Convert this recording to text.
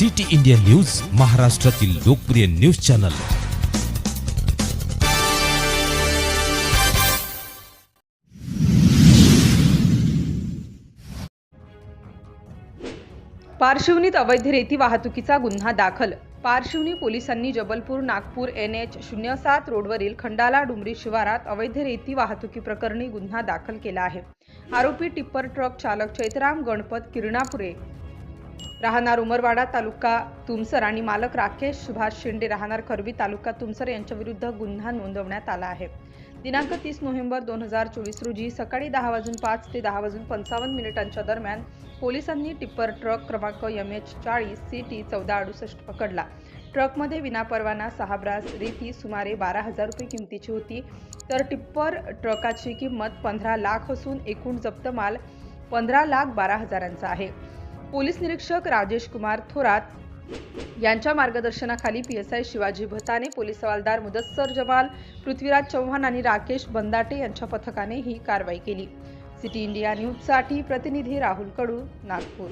City India news महाराष्ट्रातील लोकप्रिय news channel. पारशिवनीत अवैध रेती वाहतुकीचा गुन्हा दाखल. पार्श्वनी पोलिसांनी जबलपूर नागपूर एन एच शून्य सात रोडवरील खंडाला डुमरी शिवारात अवैध रेती वाहतुकी प्रकरणी गुन्हा दाखल केला आहे. आरोपी टिप्पर ट्रक चालक चैतराम गणपत किरणापुरे राहणार उमरवाडा तालुका तुमसर आणि मालक राकेश सुभाष शिंदे राहणार खरबी तालुका तुमसर यांच्याविरुद्ध गुन्हा नोंदवण्यात आला आहे. दिनांक तीस नोव्हेंबर दोन हजार चोवीस रोजी सकाळी दहा वाजून पाच ते दहा वाजून पंचावन्न मिनिटांच्या दरम्यान पोलिसांनी टिप्पर ट्रक क्रमांक एम एच चाळीस सी टी चौदा अडुसष्ट पकडला. ट्रकमध्ये विनापरवाना सहा ब्रास रेती सुमारे बारा हजार रुपये किमतीची होती. तर टिप्पर ट्रकाची किंमत पंधरा लाख असून एकूण जप्त माल पंधरा लाख बारा हजारांचा आहे. पोलीस निरीक्षक राजेश कुमार थोरात यांच्या मार्गदर्शनाखाली P S I Shivaji Bhatane police हवालदार मुदस्सर जमाल पृथ्वीराज चव्हाण आणि राकेश बंदाटे यांच्या पथकाने ही कारवाई केली. सिटी इंडिया न्यूजसाठी प्रतिनिधी राहुल कडू नागपूर.